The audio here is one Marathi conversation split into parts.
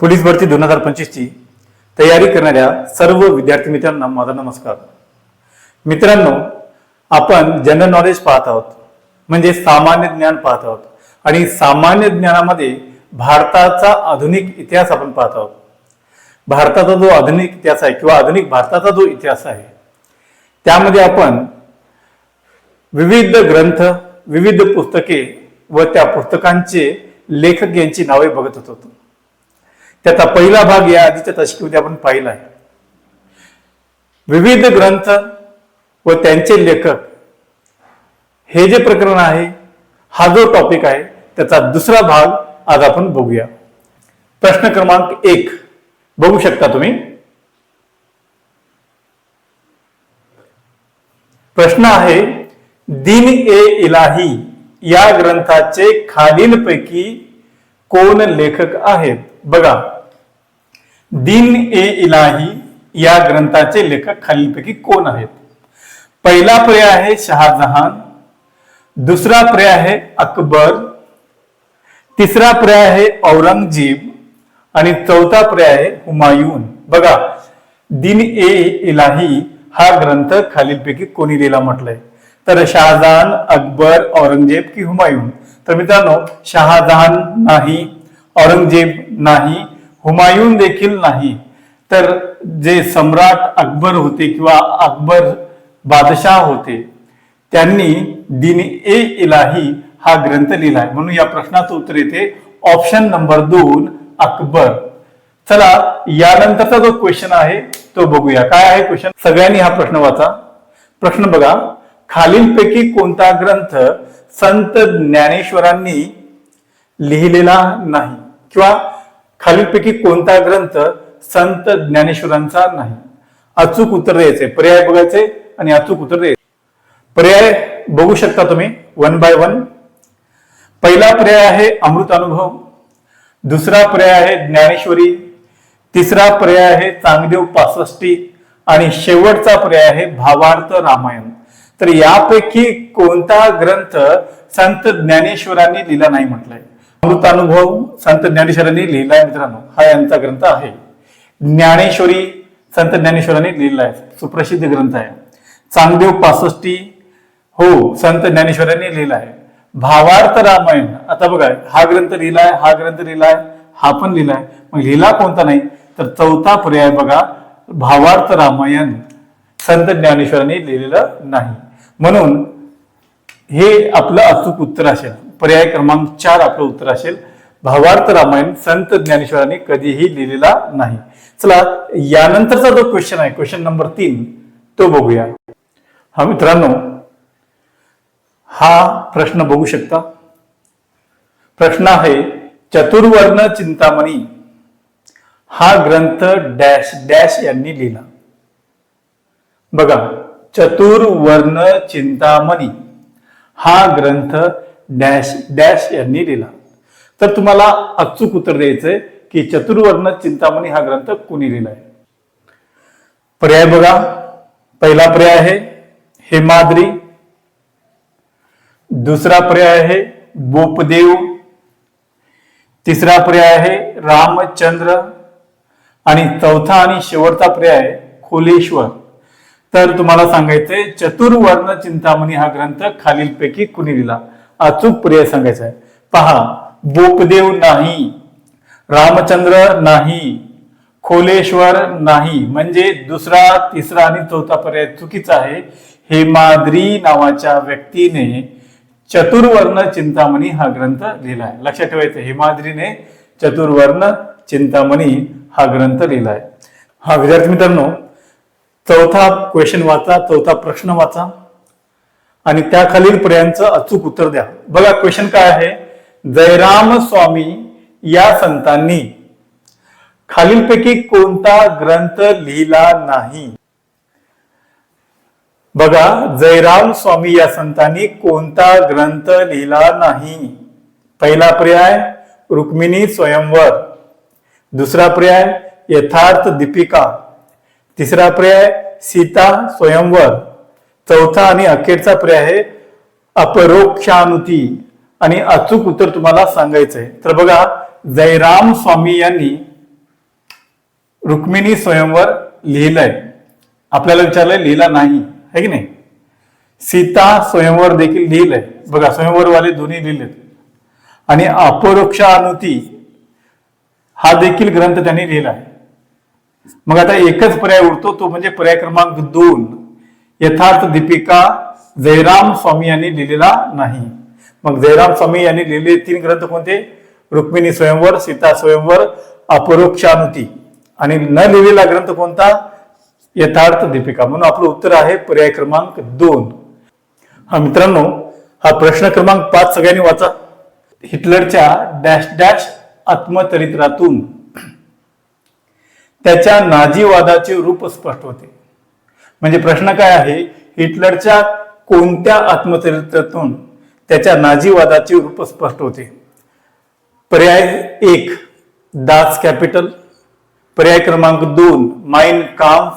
पोलीस भरती दोन हजार पंचवीसची तयारी करणाऱ्या सर्व विद्यार्थी मित्रांना माझा नमस्कार. मित्रांनो आपण जनरल नॉलेज पाहत आहोत म्हणजे सामान्य ज्ञान पाहत आहोत आणि सामान्य ज्ञानामध्ये भारताचा आधुनिक इतिहास आपण पाहत आहोत. भारताचा जो आधुनिक इतिहास आहे किंवा आधुनिक भारताचा जो इतिहास आहे त्यामध्ये आपण विविध ग्रंथ विविध पुस्तके व त्या पुस्तकांचे लेखक यांची नावे बघत होतो. त्याचा पहिला भाग या आधीच्या तशकीमध्ये आपण पाहिला आहे. विविध ग्रंथ व त्यांचे लेखक हे जे प्रकरण आहे हा जो टॉपिक आहे त्याचा दुसरा भाग आज आपण बघूया. प्रश्न क्रमांक एक. बघू शकता तुम्ही? प्रश्न आहे दिन ए इलाही या ग्रंथाचे खालीलपैकी कोण लेखक आहेत? बघा. दिन ए इलाही या ग्रंथाचे लेखक खालीलपैकी कोण आहेत? पहिला पर्याय आहे शहाजहान दुसरा पर्याय आहे अकबर तिसरा पर्याय आहे औरंगजेब आणि चौथा पर्याय आहे हुमायून. बघा दिन ए इलाही हा ग्रंथ खालीलपैकी कोणी लिहिला म्हटलंय? तर शहाजहान अकबर औरंगजेब की हुमायून? तर मित्रांनो शहाजहान नाही औरंगजेब नाही हुमायून देखील नाही. तर जे सम्राट अकबर होते किंवा अकबर बादशाह होते त्यांनी दिन ए इलाही हा ग्रंथ लिहिलाय म्हणून या प्रश्नाचं उत्तर येते ऑप्शन नंबर दोन अकबर. चला यानंतरचा जो क्वेश्चन आहे तो बघूया. काय आहे क्वेश्चन सगळ्यांनी हा प्रश्न वाचा. प्रश्न बघा. खालीलपैकी कोणता ग्रंथ संत ज्ञानेश्वरांनी लिहिलेला नाही? किंवा खालीलपैकी कोणता ग्रंथ संत ज्ञानेश्वरांचा नाही? अचूक उत्तर द्यायचे. पर्याय बघायचे आणि अचूक उत्तर द्यायचे. पर्याय बघू शकता तुम्ही वन बाय वन. पहिला पर्याय आहे अमृत अनुभव. दुसरा पर्याय आहे ज्ञानेश्वरी. तिसरा पर्याय आहे चांगदेव पासष्टी. आणि शेवटचा पर्याय आहे भावार्थ रामायण. तर यापैकी कोणता ग्रंथ संत ज्ञानेश्वरांनी लिहिला नाही म्हटलंय? अमृतानुभव संत ज्ञानेश्वरांनी लिहिला आहे मित्रांनो. हा यांचा ग्रंथ आहे. ज्ञानेश्वरी संत ज्ञानेश्वरांनी लिहिला आहे सुप्रसिद्ध ग्रंथ आहे. चांगदेव पासष्टी हो संत ज्ञानेश्वरांनी लिहिला आहे भावार्थ रामायण. आता बघा हा ग्रंथ लिहिलाय हा ग्रंथ लिहिला आहे हा पण लिहिला आहे मग लिहिला कोणता नाही? तर चौथा पर्याय बघा भावार्थ रामायण. संत ज्ञानेश्वरांनी लिहिलेलं नाही. म्हणून हे आपलं अचूक उत्तर असेल. पर्याय क्रमांक चार आपलं उत्तर असेल. भावार्थ रामायण संत ज्ञानेश्वरांनी कधीही लिहिलेला नाही. चला यानंतरचा जो क्वेश्चन आहे क्वेश्चन नंबर तीन तो बघूया. हा मित्रांनो हा प्रश्न बघू शकता. प्रश्न आहे चतुर्वर्ण चिंतामणी हा ग्रंथ डॅश डॅश यांनी लिहिला. बघा चतुर्वर्ण चिंतामणी हा ग्रंथ डॅश डॅश यांनी लिहिला. तर तुम्हाला अचूक उत्तर द्यायचंय की चतुर्वर्ण चिंतामणी हा ग्रंथ कुणी लिहिलाय पर्याय बघा. पहिला पर्याय आहे हेमाद्री. दुसरा पर्याय आहे बोपदेव. तिसरा पर्याय आहे रामचंद्र. आणि चौथा आणि शेवटचा पर्याय आहे खोलेश्वर. तर तुम्हाला सांगायचंय चतुर्वर्ण चिंतामणी हा ग्रंथ खालीलपैकी कुणी लिहिला? अचूक पर्याय सांगायचा आहे पहा बोपदेव नाही रामचंद्र नाही खोलेश्वर नाही म्हणजे दुसरा तिसरा आणि चौथा पर्याय चुकीचा आहे. हेमाद्री नावाच्या व्यक्तीने चतुर्वर्ण चिंतामणी हा ग्रंथ लिहिला आहे लक्षात ठेवायचं हेमाद्रीने चतुर्वर्ण चिंतामणी हा ग्रंथ लिहिलाय. हा विद्यार्थी मित्रांनो चौथा क्वेश्चन वाचा चौथा प्रश्न वाचा. आणि त्या खालील पर्यायांचं अचूक उत्तर द्या. बघा क्वेश्चन काय आहे? जयराम स्वामी या संतांनी खालीलपैकी कोणता ग्रंथ लिहिला नाही? बघा जयराम स्वामी या संतांनी कोणता ग्रंथ लिहिला नाही? पहिला पर्याय रुक्मिणी स्वयंवर. दुसरा पर्याय यथार्थ दीपिका. तिसरा पर्याय सीता स्वयंवर. चौथा आणि अखेरचा पर्याय आहे अपरोक्षानुती. आणि अचूक उत्तर तुम्हाला सांगायचंय. तर बघा जयराम स्वामी यांनी रुक्मिणी स्वयंवर लिहिलंय. आपल्याला विचारलंय लिहिला नाही. है की नाही? सीता स्वयंवर देखील लिहिलंय. बघा स्वयंवरवाले दोन्ही लिहिलेत. आणि अपरोक्षानुती हा देखील ग्रंथ त्यांनी लिहिला आहे मग आता एकच पर्याय उरतो तो म्हणजे पर्याय क्रमांक दोन. यथार्थ दीपिका जयराम स्वामी यांनी लिहिलेला नाही. मग जयराम स्वामी यांनी लिहिलेले तीन ग्रंथ कोणते? रुक्मिणी स्वयंवर सीता स्वयंवर अपरोक्षानुती. आणि न लिहिलेला ग्रंथ कोणता? यथार्थ दीपिका. म्हणून आपलं उत्तर आहे पर्याय क्रमांक दोन. हा मित्रांनो हा प्रश्न क्रमांक पाच सगळ्यांनी वाचा. हिटलरच्या डॅश डॅश आत्मचरित्रातून. त्याच्या नाजीवादाचे रूप स्पष्ट होते. म्हणजे प्रश्न काय आहे? हिटलरच्या कोणत्या आत्मचरित्रातून त्याच्या नाजीवादाचे रूप स्पष्ट होते? पर्याय एक दास कॅपिटल. पर्याय क्रमांक दोन माइन काम्फ.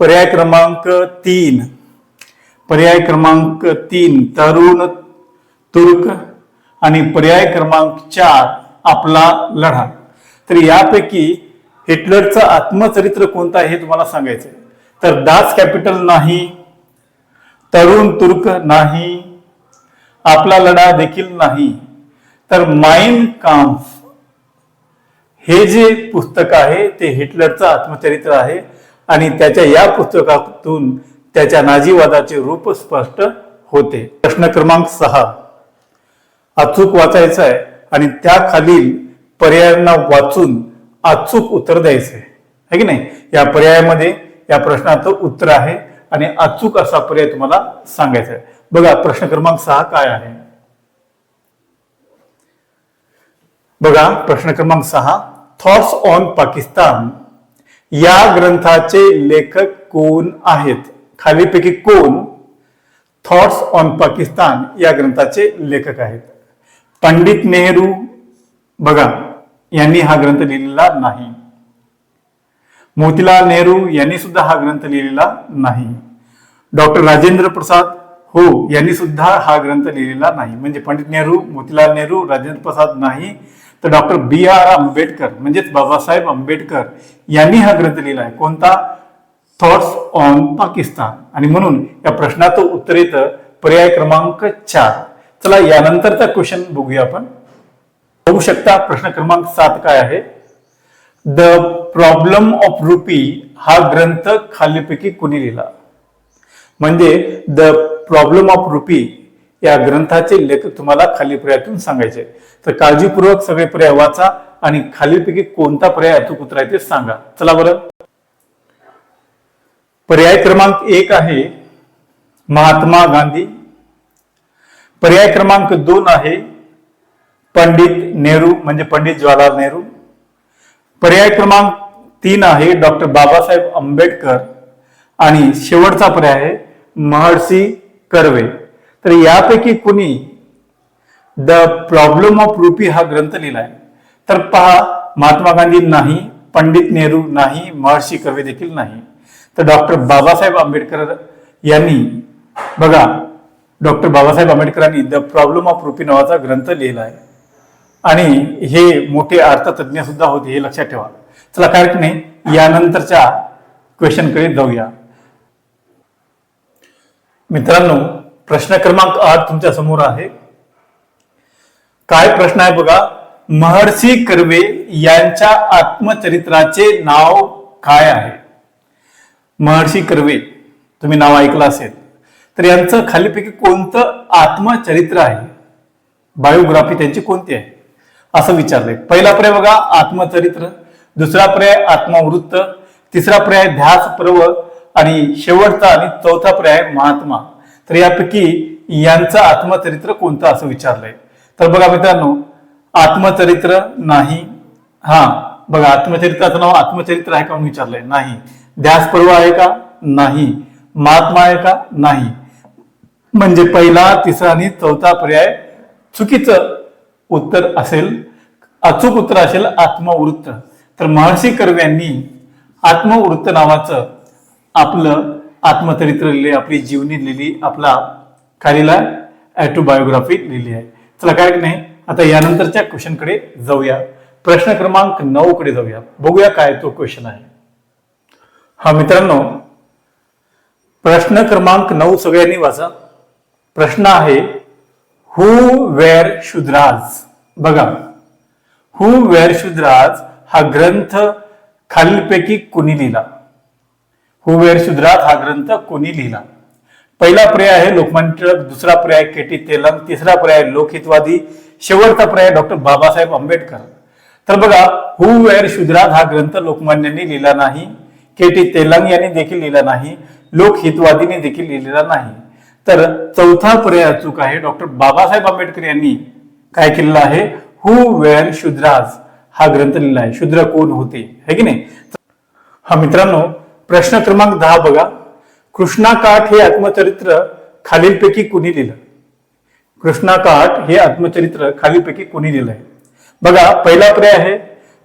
पर्याय क्रमांक तीन पर्याय क्रमांक तीन तरुण तुर्क. आणि पर्याय क्रमांक चार आपला लढा. तर यापैकी हिटलरचं आत्मचरित्र कोणतं आहे हे तुम्हाला सांगायचं तर दास कॅपिटल नाही तरुण तुर्क नाही आपला लढा देखील नाही. तर माइन काम्फ हे जे पुस्तक आहे ते हिटलरचं आत्मचरित्र आहे आणि त्याच्या या पुस्तकातून त्याच्या नाजीवादाचे रूप स्पष्ट होते. प्रश्न क्रमांक सहा. अचूक वाचायचं आहे आणि त्या खालील पर्यायांना वाचून अचूक उत्तर द्यायचं आहे. है की नाही? या पर्यायामध्ये या प्रश्नाचं उत्तर आहे आणि अचूक असा पर्याय तुम्हाला सांगायचा आहे. बघा प्रश्न क्रमांक सहा काय आहे? बघा प्रश्न क्रमांक सहा थॉट्स ऑन पाकिस्तान. या ग्रंथाचे लेखक कोण आहेत? खालीपैकी कोण थॉट्स ऑन पाकिस्तान या ग्रंथाचे लेखक आहेत? पंडित नेहरू बघा यांनी हा ग्रंथ लिहिलेला नाही. मोतीलाल नेहरू यांनी सुद्धा हा ग्रंथ लिहिलेला नाही. डॉक्टर राजेंद्र प्रसाद हो यांनी सुद्धा हा ग्रंथ लिहिलेला नाही. म्हणजे पंडित नेहरू मोतीलाल नेहरू राजेंद्र प्रसाद नाही तर डॉक्टर बी आर आंबेडकर म्हणजेच बाबासाहेब आंबेडकर यांनी हा ग्रंथ लिहिला आहे. कोणता? Thoughts on Pakistan. आणि म्हणून या प्रश्नाचं उत्तर येतं पर्याय क्रमांक चार. चला यानंतरचा क्वेश्चन बघूया आपण. बघू शकता प्रश्न क्रमांक सात काय आहे? द प्रॉब्लेम ऑफ रुपी हा ग्रंथ खालीपैकी कुणी लिहिला? म्हणजे द प्रॉब्लेम ऑफ रुपी या ग्रंथाचे लेखक तुम्हाला खाली पर्यायातून सांगायचे. तर काळजीपूर्वक सगळे पर्याय वाचा आणि खालीलपैकी कोणता पर्याय अचूक उतराय ते सांगा. चला बरं. पर्याय क्रमांक एक आहे महात्मा गांधी. पर्याय क्रमांक दोन आहे पंडित नेहरू म्हणजे पंडित जवाहरलाल नेहरू. पर्याय क्रमांक तीन आहे डॉक्टर बाबासाहेब आंबेडकर आणि शेवटचा पर्याय आहे महर्षी कर्वे. तर यापैकी कुणी द प्रॉब्लेम ऑफ रुपी हा ग्रंथ लिहिलाय तर पहा महात्मा गांधी नाही पंडित नेहरू नाही महर्षी कर्वे देखील नाही. तर डॉक्टर बाबासाहेब आंबेडकर यांनी बघा डॉक्टर बाबासाहेब आंबेडकरांनी द प्रॉब्लेम ऑफ रुपी नावाचा ग्रंथ लिहिला आहे. आणि हे मोठे अर्थतज्ञ सुद्धा होते हे लक्षात ठेवा. चला काय नाही. यानंतरच्या क्वेश्चनकडे जाऊया. मित्रांनो प्रश्न क्रमांक आठ तुमच्यासमोर आहे. काय प्रश्न आहे बघा? महर्षी कर्वे यांच्या आत्मचरित्राचे नाव काय आहे? महर्षी कर्वे तुम्ही नाव ऐकलं असेल. तर यांचं खालीपैकी कोणतं आत्मचरित्र आहे? बायोग्राफी त्यांची कोणती आहे? असं विचारलंय. पहिला पर्याय बघा आत्मचरित्र. दुसरा पर्याय आत्मवृत्त. तिसरा पर्याय ध्यास पर्व. आणि शेवटचा आणि चौथा पर्याय महात्मा. तर यापैकी यांचं आत्मचरित्र कोणतं असं विचारलंय? तर बघा मित्रांनो आत्मचरित्र नाही. हा बघा आत्मचरित्राचं नाव आत्मचरित्र आहे का म्हणून विचारलंय? नाही. ध्यास पर्व आहे का? नाही. महात्मा आहे का? नाही. म्हणजे पहिला तिसरा आणि चौथा पर्याय चुकीचं उत्तर असेल अचूक उत्तर असेल आत्मवृत्त. तर महर्षी कर्वे यांनी आत्मवृत्त नावाचं आपलं आत्मचरित्र लिहिले आपली जीवनी लिहिली आपला खालीला ॲटोबायोग्राफी लिहिली आहे. चला काय नाही आता यानंतरच्या क्वेश्चनकडे जाऊया. प्रश्न क्रमांक नऊ कडे जाऊया. बघूया काय तो क्वेश्चन आहे. हा मित्रांनो प्रश्न क्रमांक नऊ सगळ्यांनी वाचा. प्रश्न आहे हु वेअर शुद्राज बघा. हु वेअर शुद्राज हा ग्रंथ खालीलपैकी कोणी लिहिला? हु वेअर शुद्राज हा ग्रंथ कोणी लिहिला? पहिला पर्याय आहे लोकमान्य टिळक दुसरा पर्याय के टी तेलंग तिसरा पर्याय लोकहितवादी शेवटचा पर्याय डॉक्टर बाबासाहेब आंबेडकर. तर बघा हु वेअर शुद्राज हा ग्रंथ लोकमान्यांनी लिहिला नाही के टी तेलंग यांनी देखील लिहिला नाही लोकहितवादीने देखील लिहिलेला नाही. तर चौथा पर्याय अचूक आहे. डॉक्टर बाबासाहेब आंबेडकर यांनी काय केलेलं आहे? हु वेअर शुद्राज हा ग्रंथ लिहिला आहे. शूद्र कोण होते? है की नाही? हा मित्रांनो प्रश्न क्रमांक दहा बघा. कृष्णाकाठ हे आत्मचरित्र खालीलपैकी कुणी लिहिलं? कृष्णाकाठ हे आत्मचरित्र खालीलपैकी कोणी लिहिलं आहे? बघा पहिला पर्याय आहे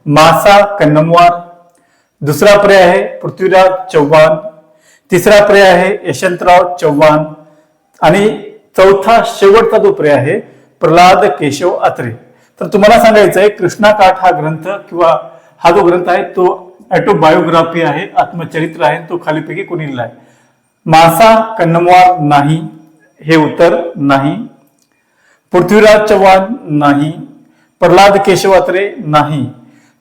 मासा कन्नमवार. दुसरा पर्याय आहे पृथ्वीराज चव्हाण तिसरा पर्याय आहे यशवंतराव चव्हाण आणि चौथा शेवटचा जो प्रे आहे प्रल्हाद केशव अत्रे. तर तुम्हाला सांगायचं आहे कृष्णा काठ हा ग्रंथ किंवा हा जो ग्रंथ आहे तो ॲटोबायोग्राफी आहे आत्मचरित्र आहे तो खालीपैकी कोणी लिहिला आहे. मासा कन्नमवार नाही हे उत्तर नाही. पृथ्वीराज चव्हाण नाही प्रल्हाद केशवात्रे नाही.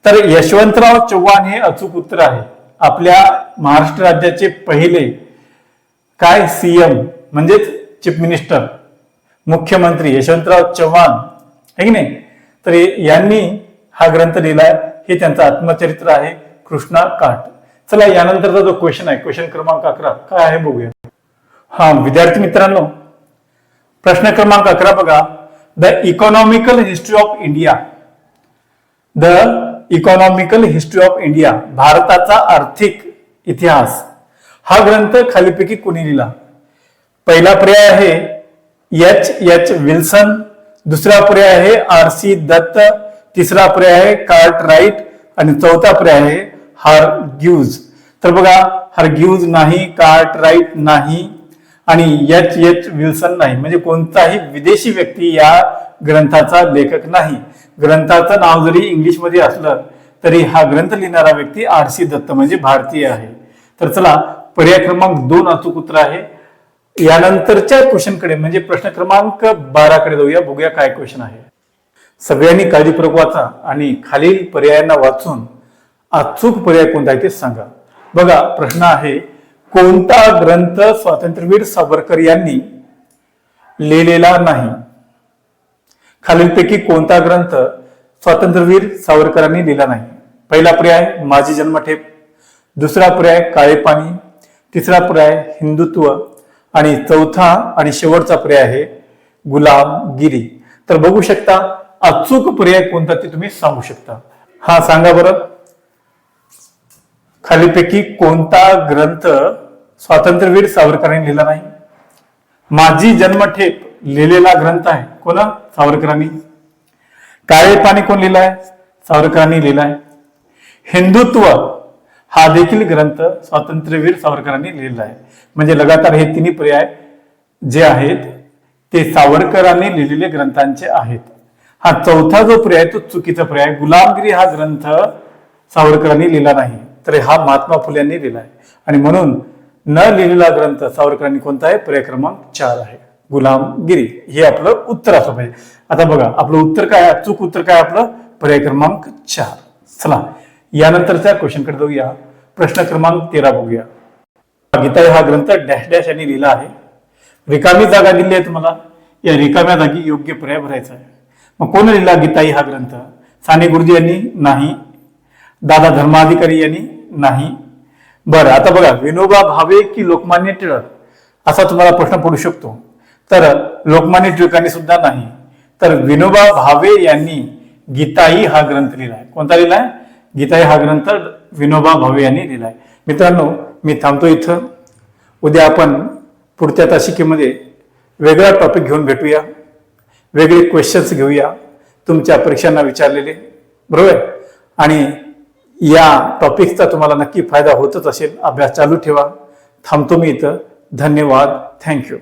तर यशवंतराव चव्हाण हे अचूक उत्तर आहे. आपल्या महाराष्ट्र राज्याचे पहिले काय सीएम म्हणजेच चीफ मिनिस्टर मुख्यमंत्री यशवंतराव चव्हाण है की नाही? तर यांनी हा ग्रंथ लिहिलाय हे त्यांचं आत्मचरित्र आहे कृष्णा काठ. चला यानंतरचा जो क्वेश्चन आहे क्वेश्चन क्रमांक अकरा काय आहे बघूया. हा विद्यार्थी मित्रांनो प्रश्न क्रमांक अकरा बघा. The economical history of India the economical history of India भारताचा आर्थिक इतिहास. हा ग्रंथ खालीपैकी कोणी लिहिला? पहिला पर्याय आहे एच एच विल्सन. दुसरा पर्याय आहे आर सी दत्त. तिसरा पर्याय आहे कार्ट राईट. आणि चौथा पर्याय आहे हार्ग्यूज तर बघा हार ग्यूज नाही कार्ट राईट नाही आणि एच एच विल्सन नाही. म्हणजे कोणताही विदेशी व्यक्ती या ग्रंथाचा लेखक नाही. ग्रंथाचं नाव जरी इंग्लिशमध्ये असलं तरी हा ग्रंथ लिहिणारा व्यक्ती आर सी दत्त म्हणजे भारतीय आहे. तर चला पर्याय क्रमांक दोन अचूक उत्तर आहे. यानंतरच्या क्वेश्चनकडे म्हणजे प्रश्न क्रमांक बाराकडे जाऊया बघूया काय क्वेश्चन आहे. सगळ्यांनी काळजीपूर्वक वाचा आणि खालील पर्यायांना वाचून अचूक पर्याय कोणता आहे ते सांगा. बघा प्रश्न आहे कोणता ग्रंथ स्वातंत्र्यवीर सावरकर यांनी लिहिलेला नाही? खालीलपैकी कोणता ग्रंथ स्वातंत्र्यवीर सावरकरांनी लिहिला नाही? पहिला पर्याय माझी जन्मठेप. दुसरा पर्याय काळे पाणी तिसरा पर्याय हिंदुत्व. आणि चौथा आणि शेवटचा पर्याय आहे गुलामगिरी तर बघू शकता अचूक पर्याय कोणता ते तुम्ही सांगू शकता. हा सांगा बरं. खालीपैकी कोणता ग्रंथ स्वातंत्र्यवीर सावरकरांनी लिहिला नाही? माझी जन्मठेप लिहिलेला ग्रंथ आहे. कोणा? सावरकरांनी. काळे पाणी कोण लिहिलाय? सावरकरांनी लिहिलाय. हिंदुत्व हा देखील ग्रंथ स्वातंत्र्यवीर सावरकरांनी लिहिला आहे. म्हणजे लगातार हे तिन्ही पर्याय जे आहेत ते सावरकरांनी लिहिलेले ग्रंथांचे आहेत. हा चौथा जो पर्याय तो चुकीचा पर्याय गुलामगिरी हा ग्रंथ सावरकरांनी लिहिला नाही तर हा महात्मा फुले यांनी लिहिला आहे. आणि म्हणून न लिहिलेला ग्रंथ सावरकरांनी कोणता आहे? पर्याय क्रमांक चार आहे. गुलामगिरी हे आपलं उत्तर असं पाहिजे. आता बघा आपलं उत्तर काय चूक उत्तर काय आपलं? पर्याय क्रमांक चार. चला. यानंतरच्या क्वेश्चनकडे जाऊया. प्रश्न क्रमांक तेरा बघूया. गीता हा ग्रंथ डॅश डॅश यांनी लिहिला आहे. रिकामी जागा दिली आहे तुम्हाला. या रिकाम्या जागी योग्य पर्याय भरायचा आहे. मग कोण लिहिला गीताई हा ग्रंथ? साने गुरुजी यांनी? नाही. दादा धर्माधिकारी यांनी? नाही. बरं आता बघा. विनोबा भावे की लोकमान्य टिळक? असा तुम्हाला प्रश्न पडू शकतो. तर लोकमान्य टिळकांनी सुद्धा नाही. तर विनोबा भावे यांनी गीताई हा ग्रंथ लिहिला आहे. कोणता लिहिला आहे? गीता हा ग्रंथ विनोबा भावे यांनी लिहिला आहे मित्रांनो मी थांबतो इथं. उद्या आपण पुढच्या तासिकेमध्ये वेगळा टॉपिक घेऊन भेटूया. वेगळे क्वेश्चन्स घेऊया. तुमच्या परीक्षांना विचारलेले बरोबर? आणि या टॉपिकचा तुम्हाला नक्की फायदा होतच असेल. अभ्यास चालू ठेवा. थांबतो मी इथं. धन्यवाद. थँक्यू